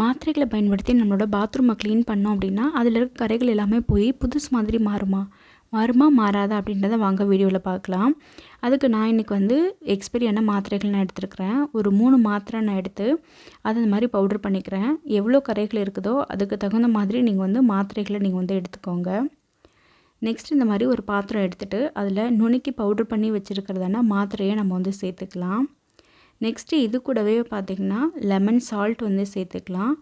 மாத்திரைகளை பயன்படுத்தி நம்மளோட பாத்ரூமை க்ளீன் பண்ணோம் அப்படின்னா அதில் இருக்க கரைகள் எல்லாமே போய் புதுசு மாதிரி மாறுமா? மாறுமா மாறாதா அப்படின்றத வாங்க வீடியோவில் பார்க்கலாம். அதுக்கு நான் இன்றைக்கி வந்து எக்ஸ்பெரியான மாத்திரைகள் நான் எடுத்துருக்கிறேன். ஒரு மூணு மாத்திரை நான் எடுத்து அதை இந்த மாதிரி பவுடர் பண்ணிக்கிறேன். எவ்வளோ கரைகள் இருக்குதோ அதுக்கு தகுந்த மாதிரி நீங்கள் வந்து மாத்திரைகளை நீங்கள் வந்து எடுத்துக்கோங்க. நெக்ஸ்ட் இந்த மாதிரி ஒரு பாத்திரம் எடுத்துகிட்டு அதில் நுணுக்கி பவுடர் பண்ணி வச்சுருக்கிறதான மாத்திரையை நம்ம வந்து சேர்த்துக்கலாம். நெக்ஸ்ட்டு இது கூடவே பார்த்திங்கன்னா லெமன் சால்ட் வந்து சேர்த்துக்கலாம்.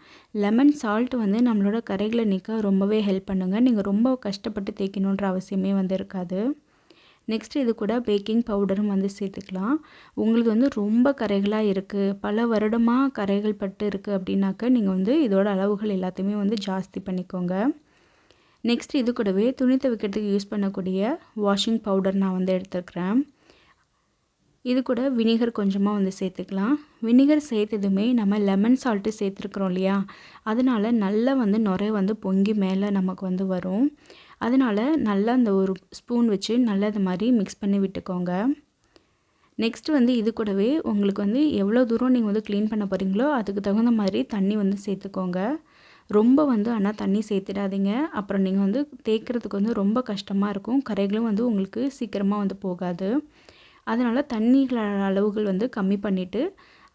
லெமன் சால்ட் வந்து நம்மளோட கரைகளை நிற்க ரொம்பவே ஹெல்ப் பண்ணுங்க. நீங்கள் ரொம்ப கஷ்டப்பட்டு தேய்க்கணுன்ற அவசியமே வந்து இருக்காது. நெக்ஸ்ட் இது கூட பேக்கிங் பவுடரும் வந்து சேர்த்துக்கலாம். உங்களுக்கு வந்து ரொம்ப கரைகளாக இருக்குது பல வருடமாக கரைகள் பட்டு இருக்குது அப்படின்னாக்க நீங்கள் வந்து இதோட அளவுகள் எல்லாத்தையுமே வந்து ஜாஸ்தி பண்ணிக்கோங்க. நெக்ஸ்ட் இது கூடவே துணி துவைக்கிறதுக்கு யூஸ் பண்ணக்கூடிய வாஷிங் பவுடர் நான் வந்து எடுத்துக்கிறேன் இது கூட வினிகர் கொஞ்சமாக வந்து சேர்த்துக்கலாம். வினிகர் சேர்த்ததுமே நம்ம லெமன் சால்ட்டு சேர்த்துருக்குறோம் இல்லையா? அதனால் நல்லா வந்து நுரை வந்து பொங்கி மேலே நமக்கு வந்து வரும். அதனால் நல்லா அந்த ஒரு ஸ்பூன் வச்சு நல்லா இது மாதிரி மிக்ஸ் பண்ணி விட்டுக்கோங்க. நெக்ஸ்ட்டு வந்து இது கூடவே உங்களுக்கு வந்து எவ்வளோ தூரம் நீங்கள் வந்து க்ளீன் பண்ண போகிறீங்களோ அதுக்கு தகுந்த மாதிரி தண்ணி வந்து சேர்த்துக்கோங்க. ரொம்ப வந்து ஆனால் தண்ணி சேர்த்துடாதீங்க. அப்புறம் நீங்கள் வந்து தேய்க்கிறதுக்கு வந்து ரொம்ப கஷ்டமாக இருக்கும். கரைகளும் வந்து உங்களுக்கு சீக்கிரமாக வந்து போகாது. அதனால் தண்ணிகள் அளவுகள் வந்து கம்மி பண்ணிவிட்டு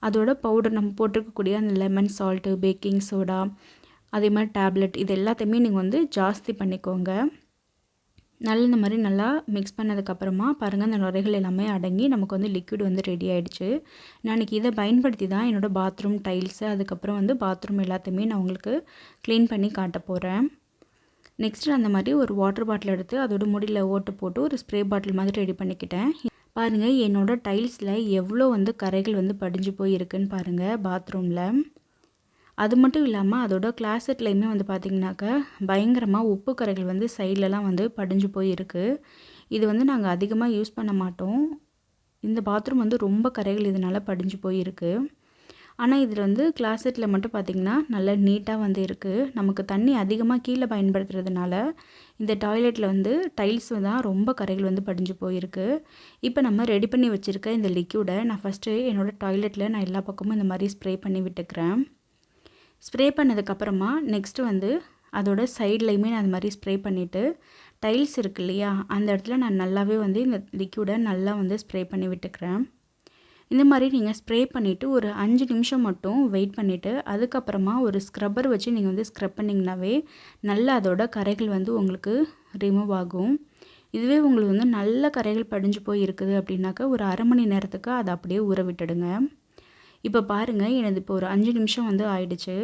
அதோட பவுடர் நம்ம போட்டிருக்கக்கூடிய அந்த லெமன் சால்ட்டு பேக்கிங் சோடா அதே மாதிரி டேப்லெட் இது எல்லாத்தையுமே நீங்கள் வந்து ஜாஸ்தி பண்ணிக்கோங்க. நல்ல இந்த மாதிரி நல்லா மிக்ஸ் பண்ணதுக்கப்புறமா பாருங்கள் அந்த நுரைகள் எல்லாமே அடங்கி நமக்கு வந்து லிக்விட் வந்து ரெடி ஆகிடுச்சு நான் இன்றைக்கி இதை பயன்படுத்தி தான் என்னோடய பாத்ரூம் டைல்ஸு அதுக்கப்புறம் வந்து பாத்ரூம் எல்லாத்தையுமே நான் உங்களுக்கு க்ளீன் பண்ணி காட்ட போகிறேன் நெக்ஸ்ட்டு அந்த மாதிரி ஒரு வாட்டர் பாட்டில் எடுத்து அதோட முடியில் ஓட்டு போட்டு ஒரு ஸ்ப்ரே பாட்டில் மாதிரி ரெடி பண்ணிக்கிட்டேன். பாருங்கள் என்னோடய டைல்ஸில் எவ்வளோ வந்து கரைகள் வந்து படிஞ்சு போயிருக்குன்னு பாருங்கள் பாத்ரூமில். அது மட்டும் இல்லாமல் அதோட கிளாசெட்லேயுமே வந்து பார்த்திங்கனாக்கா பயங்கரமாக உப்பு கரைகள் வந்து சைட்லலாம் வந்து படிஞ்சு போயிருக்கு இது வந்து நாங்கள் அதிகமாக யூஸ் பண்ண மாட்டோம். இந்த பாத்ரூம் வந்து ரொம்ப கரைகள் இதனால் படிஞ்சு போயிருக்கு ஆனால் இதில் வந்து கிளாசெட்டில் மட்டும் பார்த்திங்கன்னா நல்லா நீட்டாக வந்து இருக்குது நமக்கு தண்ணி அதிகமாக கீழே பயன்படுத்துறதுனால இந்த டாய்லெட்டில் வந்து டைல்ஸ் தான் ரொம்ப கரைகள் வந்து படிஞ்சு போயிருக்கு. இப்போ நம்ம ரெடி பண்ணி வச்சுருக்க இந்த லிக்யூடை நான் ஃபஸ்ட்டு என்னோடய டாய்லெட்டில் நான் எல்லா பக்கமும் இந்த மாதிரி ஸ்ப்ரே பண்ணி விட்டுக்கிறேன். ஸ்ப்ரே பண்ணதுக்கப்புறமா நெக்ஸ்ட்டு வந்து அதோட சைட்லேயுமே நான் அந்த மாதிரி ஸ்ப்ரே பண்ணிவிட்டு டைல்ஸ் இருக்கு இல்லையா அந்த இடத்துல நான் நல்லாவே வந்து இந்த லிக்யூடை நல்லா வந்து ஸ்ப்ரே பண்ணி விட்டுக்கிறேன். இந்த மாதிரி நீங்கள் ஸ்ப்ரே பண்ணிவிட்டு ஒரு அஞ்சு நிமிஷம் மட்டும் வெயிட் பண்ணிவிட்டு அதுக்கப்புறமா ஒரு ஸ்க்ரப்பர் வச்சு நீங்கள் வந்து ஸ்க்ரப் பண்ணிங்கனாவே நல்லா அதோட கரைகள் வந்து உங்களுக்கு ரிமூவ் ஆகும். இதுவே உங்களுக்கு வந்து நல்ல கரைகள் படிஞ்சு போய் இருக்குது அப்படின்னாக்கா ஒரு அரை மணி நேரத்துக்கு அதை அப்படியே ஊற விட்டுடுங்க. இப்போ பாருங்கள் எனது இப்போ ஒரு அஞ்சு நிமிஷம் வந்து ஆயிடுச்சு.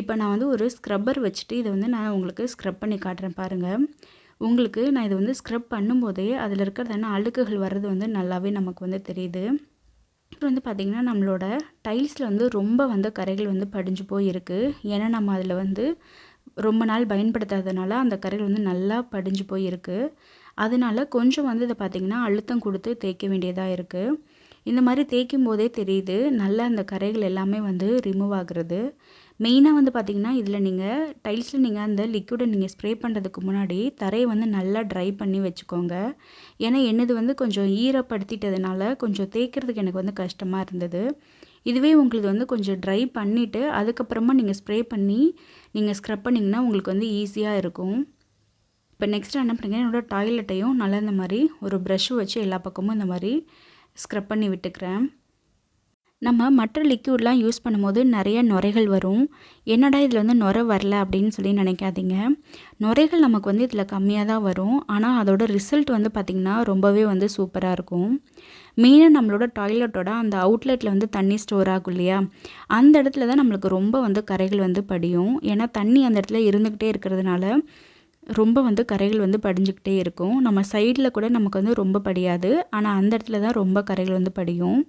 இப்போ நான் வந்து ஒரு ஸ்க்ரப்பர் வச்சுட்டு இதை வந்து நான் உங்களுக்கு ஸ்க்ரப் பண்ணி காட்டுறேன் பாருங்கள் உங்களுக்கு நான் இதை வந்து ஸ்க்ரப் பண்ணும்போதே அதில் இருக்கிறதான அழுக்குகள் வர்றது வந்து நல்லாவே நமக்கு வந்து தெரியுது. அப்புறம் வந்து பார்த்திங்கன்னா நம்மளோட டைல்ஸில் வந்து ரொம்ப வந்து கரைகள் வந்து படிஞ்சு போயிருக்கு. ஏன்னா நம்ம அதில் வந்து ரொம்ப நாள் பயன்படுத்தாதனால அந்த கரைகள் வந்து நல்லா படிஞ்சு போயிருக்கு. அதனால கொஞ்சம் வந்து இதை பார்த்திங்கன்னா அழுத்தம் கொடுத்து தேய்க்க வேண்டியதாக இருக்குது இந்த மாதிரி தேய்க்கும் போதே தெரியுது நல்லா அந்த கரைகள் எல்லாமே வந்து ரிமூவ் ஆகுறது. மெயினாக வந்து பார்த்திங்கன்னா இதில் நீங்கள் டைல்ஸில் நீங்கள் அந்த லிக்விடை நீங்கள் ஸ்ப்ரே பண்ணுறதுக்கு முன்னாடி தரையை வந்து நல்லா ட்ரை பண்ணி வச்சுக்கோங்க. ஏன்னா என்னது வந்து கொஞ்சம் ஈரப்படுத்திட்டதுனால கொஞ்சம் தேய்க்கிறதுக்கு எனக்கு வந்து கஷ்டமாக இருந்தது. இதுவே உங்களுக்கு வந்து கொஞ்சம் ட்ரை பண்ணிவிட்டு அதுக்கப்புறமா நீங்கள் ஸ்ப்ரே பண்ணி நீங்கள் ஸ்க்ரப் பண்ணிங்கன்னா உங்களுக்கு வந்து ஈஸியாக இருக்கும். இப்போ நெக்ஸ்ட் என்ன பண்ணுங்க என்னோடய டாய்லெட்டையும் நல்லா இந்த மாதிரி ஒரு ப்ரஷ் வச்சு எல்லா பக்கமும் இந்த மாதிரி ஸ்க்ரப் பண்ணி விட்டுக்கிறேன். நம்ம மற்ற லிக்யூட்லாம் யூஸ் பண்ணும்போது நிறைய நுரைகள் வரும். என்னடா இதில் வந்து நுரை வரல அப்படின்னு சொல்லி நினைக்காதீங்க. நுரைகள் நமக்கு வந்து இதில் கம்மியாக தான் வரும். ஆனால் அதோட ரிசல்ட் வந்து பார்த்திங்கன்னா ரொம்பவே வந்து சூப்பராக இருக்கும். மெயினாக நம்மளோட டாய்லெட்டோட அந்த அவுட்லெட்டில் வந்து தண்ணி ஸ்டோர் ஆகும் இல்லையா? அந்த இடத்துல தான் நம்மளுக்கு ரொம்ப வந்து கரைகள் வந்து படியும். ஏன்னா தண்ணி அந்த இடத்துல இருந்துக்கிட்டே இருக்கிறதுனால ரொம்ப வந்து கரைகள் வந்து படிஞ்சுக்கிட்டே இருக்கும். நம்ம சைடில் கூட நமக்கு வந்து ரொம்ப படியாது. ஆனால் அந்த இடத்துல தான் ரொம்ப கரைகள் வந்து படியும்.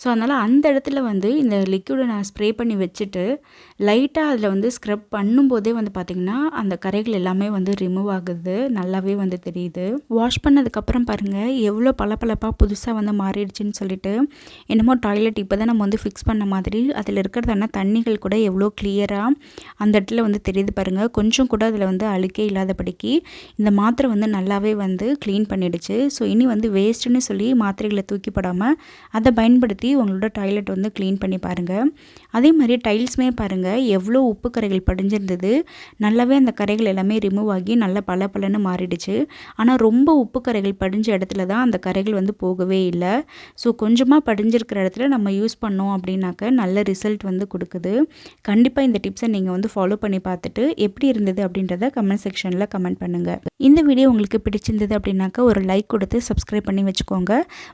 ஸோ அதனால் அந்த இடத்துல வந்து இந்த லிக்யூடை நான் ஸ்ப்ரே பண்ணி வச்சுட்டு லைட்டாக அதில் வந்து ஸ்க்ரப் பண்ணும்போதே வந்து பார்த்திங்கன்னா அந்த கரைகள் எல்லாமே வந்து ரிமூவ் ஆகுது. நல்லாவே வந்து தெரியுது. வாஷ் பண்ணதுக்கப்புறம் பாருங்கள் எவ்வளோ பளபளப்பாக புதுசாக வந்து மாறிடுச்சுன்னு சொல்லிட்டு என்னமோ டாய்லெட் இப்போ தான் நம்ம வந்து ஃபிக்ஸ் பண்ண மாதிரி அதில் இருக்கிறதான தண்ணிகள் கூட எவ்வளோ கிளியராக அந்த இடத்துல வந்து தெரியுது பாருங்கள் கொஞ்சம் கூட அதில் வந்து அழுக்கே இல்லாதபடிக்கு இந்த மாத்திரை வந்து நல்லாவே வந்து க்ளீன் பண்ணிடுச்சு. ஸோ இனி வந்து வேஸ்ட்டுன்னு சொல்லி மாத்திரைகளை தூக்கி போடாமல் அதை பயன்படுத்தி உங்களோட டாய்லெட் வந்து க்ளீன் பண்ணி பாருங்கள் அதே மாதிரி டைல்ஸுமே பாருங்கள் எவ்வளோ உப்பு கரைகள் படிஞ்சிருந்தது. நல்லாவே அந்த கரைகள் எல்லாமே ரிமூவ் ஆகி நல்லா பல பலன்னு மாறிடுச்சு. ஆனால் ரொம்ப உப்பு கரைகள் படிஞ்ச இடத்துல தான் அந்த கரைகள் வந்து போகவே இல்லை. ஸோ கொஞ்சமாக படிஞ்சிருக்கிற இடத்துல நம்ம யூஸ் பண்ணோம் அப்படின்னாக்க நல்ல ரிசல்ட் வந்து கொடுக்குது. கண்டிப்பாக இந்த டிப்ஸை நீங்கள் வந்து ஃபாலோ பண்ணி பார்த்துட்டு எப்படி இருந்தது அப்படின்றத கமெண்ட் செக்ஷனில் கமெண்ட் பண்ணுங்கள் இந்த வீடியோ உங்களுக்கு பிடிச்சிருந்தது அப்படின்னாக்கா ஒரு லைக் கொடுத்து சப்ஸ்கிரைப் பண்ணி வச்சுக்கோங்க.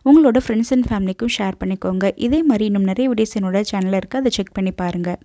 உங்களோட ஃப்ரெண்ட்ஸ் அண்ட் ஃபேமிலிக்கும் ஷேர் பண்ணிக்கோங்க. இதே மாதிரி இன்னும் நிறைய வீடியோஸ் என்னோட சேனலில் இருக்குது அதை செக் பண்ணி பாருங்கள்